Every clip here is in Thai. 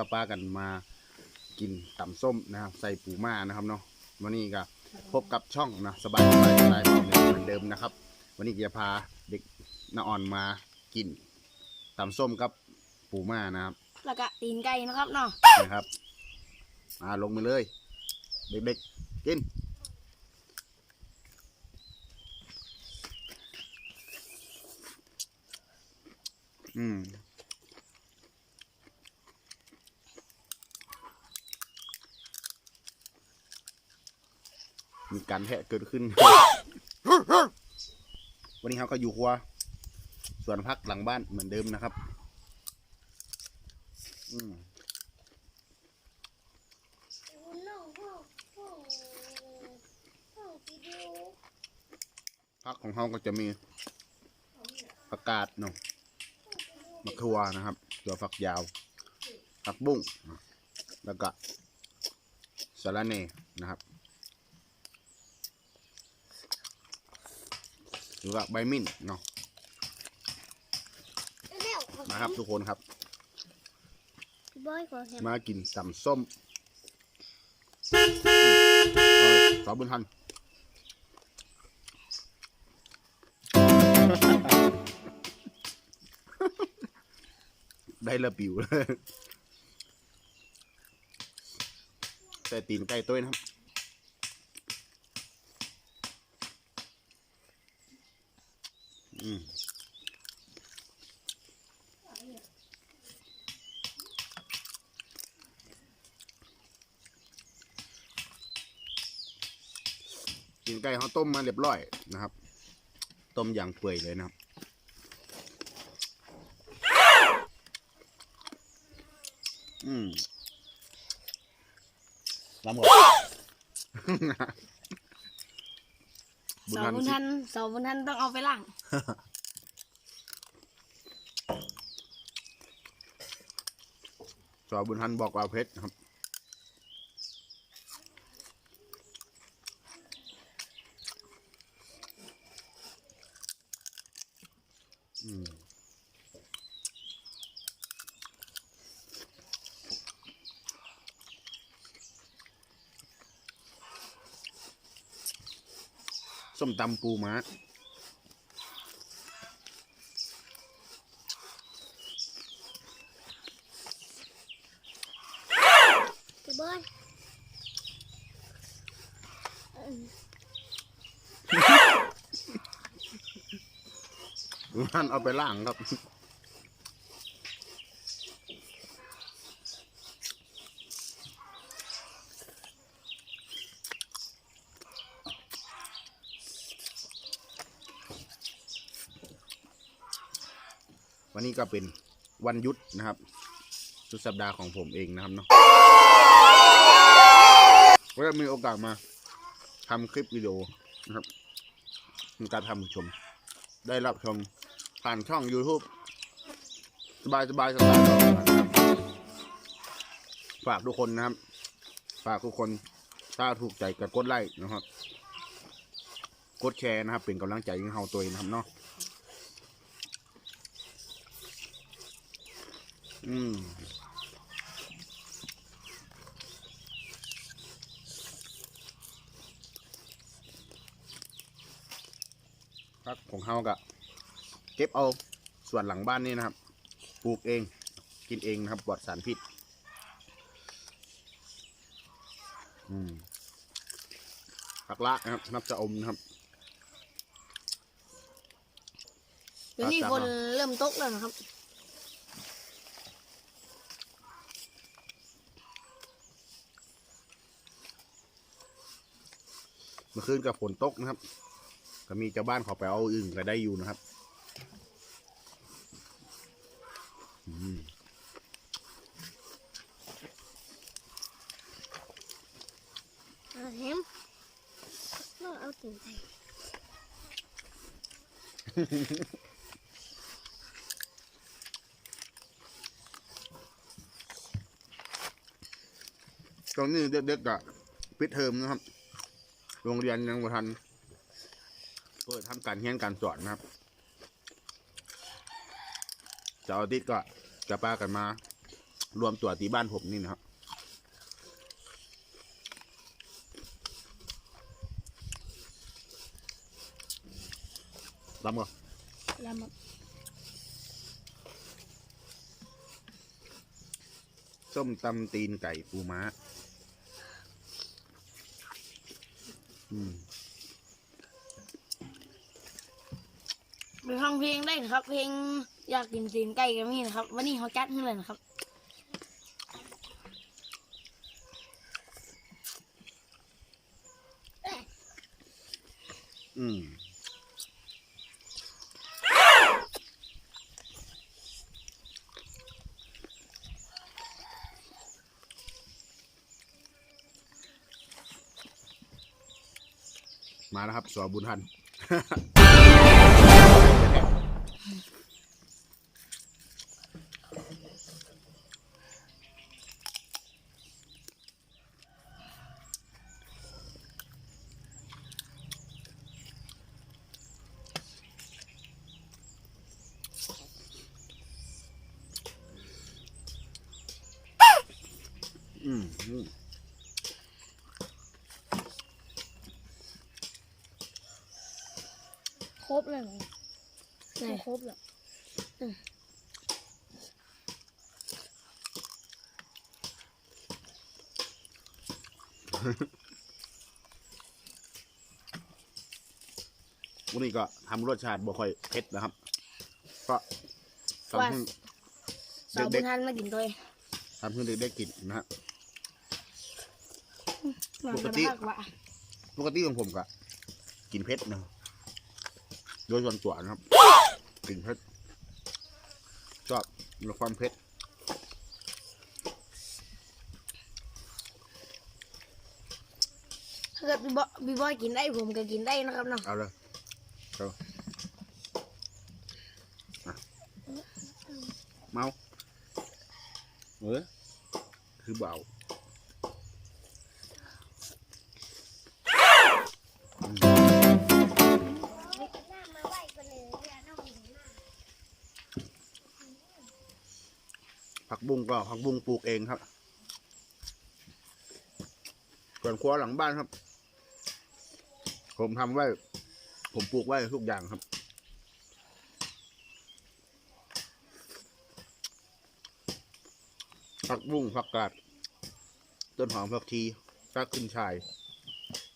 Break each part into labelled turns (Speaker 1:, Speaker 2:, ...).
Speaker 1: กับป้ากันมากินตำส้มนะครับใส่ปูม่านะครับเนาะวันนี้ก็พบกับช่องนะสบายสบายสบายเหมือนเดิมนะครับ วันนี้จะพาเด็กน้าอ่อนมากินตำส้มกับปูม่านะครับ
Speaker 2: แล้วก็ตีนไก่นะครับเนาะ
Speaker 1: นะครับมาลงมือเลย เด็กๆกินอืม มีการแทะเกิดขึ้น วันนี้เขาก็อยู่ครัวสวนพักหลังบ้านเหมือนเดิมนะครับ อืมพักของเขาก็จะมีประกาศเนาะมะทัวนะครับ ตัวฝักยาวผักบุ้งแล้วก็สาระเนนะครับ รือว่าใบมิ้นเนาะมาครับทุกคนครับ
Speaker 2: บอยขอแฮม
Speaker 1: มากินตำส้มสาวบุญทันได้ละปิวเลยแต่ตีนไก่ต้วยนะครับ อืมกินไก่เขาต้มมาเรียบร้อยนะครับ ต้มอย่างเปื่อยเลยนะครับอืมลำหมดบุญ
Speaker 2: เสา
Speaker 1: ทัน
Speaker 2: บุญ
Speaker 1: สิ
Speaker 2: ทันเสาบุญทันต้องเอาไปล้าง
Speaker 1: สาวบุญทันบอกว่าเพชรครับ มตำปูม้า
Speaker 2: พี่บอย
Speaker 1: บุญทันเอาไปล่างครับ นี้ก็เป็นวันหยุดนะครับ สุดสัปดาห์ของผมเองนะครับเนาะก็มีโอกาสมาทำคลิปวิดีโอนะครับในการทำผู้ชม ได้รับชมผ่านช่อง YouTube สบายสบายสบายนะครับฝากทุกคนนะครับ ฝากทุกคนถ้าถูกใจก็กดไลค์นะครับ กดแชร์นะครับ เป็นกำลังใจให้เราตัวเองนะครับเนาะ อืมพักของเฮากะเก็บเอาส่วนหลังบ้านนี่นะครับ ปลูกเอง กินเองนะครับปลอดสารพิษ อืมผักละนะครับนับจะอมนะครับ
Speaker 2: เดี๋ยวนี้
Speaker 1: ครับ
Speaker 2: ฝนเริ่มตกแล้วนะครับ
Speaker 1: เมื่อคืนกับฝนตกนะครับ ก็มีเจ้าบ้านเขาไปเอาอึ่งก็ได้อยู่นะครับอืม
Speaker 2: เอาแฮมแล้วเอาตีนไก่
Speaker 1: ตอนนี้เด็กๆก็ปิดเทอมนะครับ โรงเรียนยังบ่ทันเปิดทำการเรียนการสอนนะครับเสาร์อาทิตย์ก็จะป้ากันมา รวมตัวตีบ้านผมนี่นะครับรับก่อน
Speaker 2: แล้วมัน
Speaker 1: ส้มตำตีนไก่ปูม้า อืม
Speaker 2: ไปฟังเพลงได้นะครับ เพลงอยากกินตีนไก่กันนี่นะครับ วันนี้เขาจัดให้เลยนะครับ
Speaker 1: อืม มาแล้วครับสอบุญทันอืมอืม
Speaker 2: รบเลยเหรอไม่ครบหรอก
Speaker 1: วันนี้ก็ทำรสชาติบ่ค่อยเผ็ดนะครับ ก็ทำให้
Speaker 2: สาวบุ
Speaker 1: เด็
Speaker 2: ญ
Speaker 1: ก
Speaker 2: ทันมากินตัว
Speaker 1: ๆทำให้เด็กๆกินนะฮะ
Speaker 2: มัน
Speaker 1: ปก
Speaker 2: จะ
Speaker 1: ติ
Speaker 2: มากกว่า
Speaker 1: ปกติของผมก็กินเผ็ดนะ โดยส่วนตัวนะครับกินเผ็ดชอบมีความเผ็ด
Speaker 2: ถ้าเกิดบีบอยบีบอยกินได้ผมก็กินได้นะครับเนาะ
Speaker 1: เอาเลยเอาอะเมาเออคือเบา บุ้งก็ผักบุ้งปลูกเองครับส่วนครัวหลังบ้านครับ ผมทำไว้ ผมปลูกไว้ทุกอย่างครับ ผักบุ้งผักกาด ต้นหอมผักชีฟักขึ้นชาย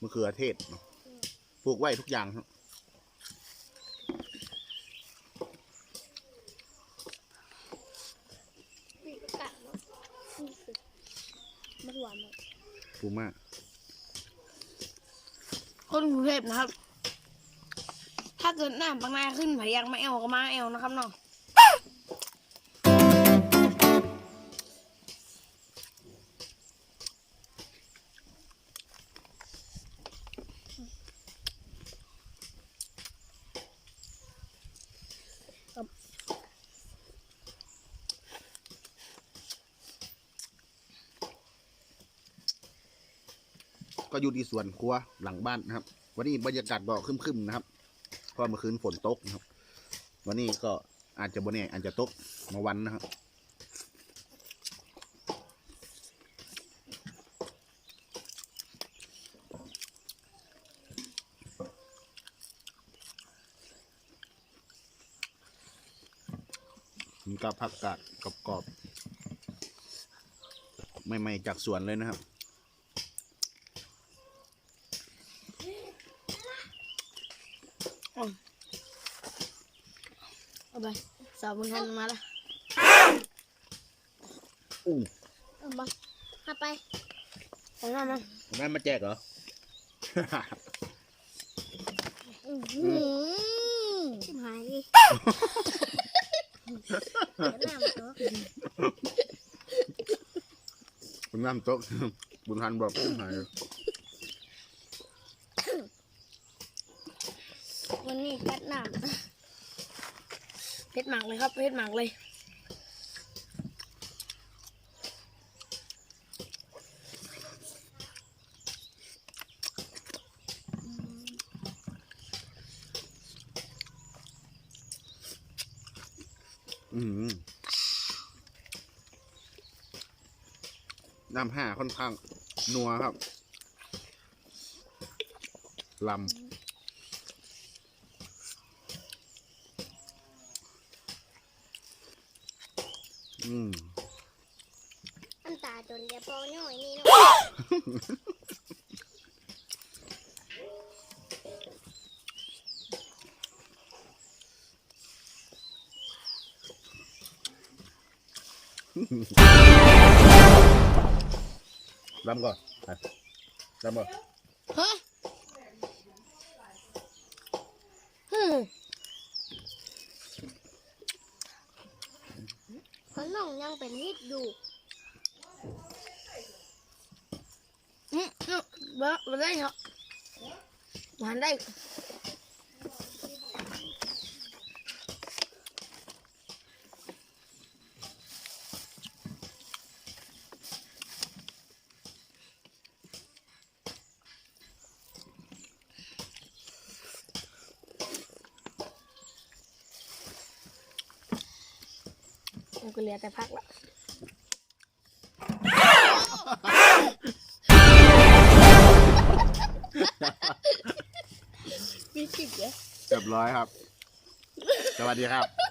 Speaker 1: มะเขือเทศปลูกไว้ทุกอย่างครับ
Speaker 2: ปีกกัดเนาะมันหวานมาก
Speaker 1: ปลูกมาก
Speaker 2: คนกรุงเทพนะครับ ถ้าเกิดหน้าบางนาขึ้นพยังไม่เอาก็มาเอานะครับน้อง
Speaker 1: ก็อยู่ที่สวนครัวหลังบ้านนะครับ วันนี้บรรยากาศก็ครึมๆนะครับเพราะเมื่อคืนฝนตกนะครับ วันนี้ก็อาจจะบนแน่อาจจะตกมาวันนะครับมีกับผักกาดกรอบๆใหม่ๆจากสวนเลยนะครับ
Speaker 2: เอาไปสาวบุญทันมาแล้ว
Speaker 1: อู้
Speaker 2: เอาไปเอาไปเอามามา
Speaker 1: แม่มาแจกเหรอ
Speaker 2: อื้อหือชิบหายดิเดี๋ยวน้ำตก
Speaker 1: คุณน้ำโต๊ะบุญทันบอกหาย
Speaker 2: วันนี้ กัดน้ำเพชรหมากเลยครับเพชรหมากเลย
Speaker 1: น้ำห้าค่อนข้าง นัวครับลำ อืม
Speaker 3: อันตาจนจะปอหน่อยนี่เนาะ
Speaker 1: ลำก่อนลำก่อน
Speaker 2: ฮะฮึม
Speaker 3: เพราะน้องยังเป็นนิดอยู่
Speaker 2: อืมอืมบ่บ่ได้เนาะหวานได้ ก็เหลือแต่พักละมีจิกเหรอ
Speaker 1: เรียบร้อยครับ สวัสดีครับ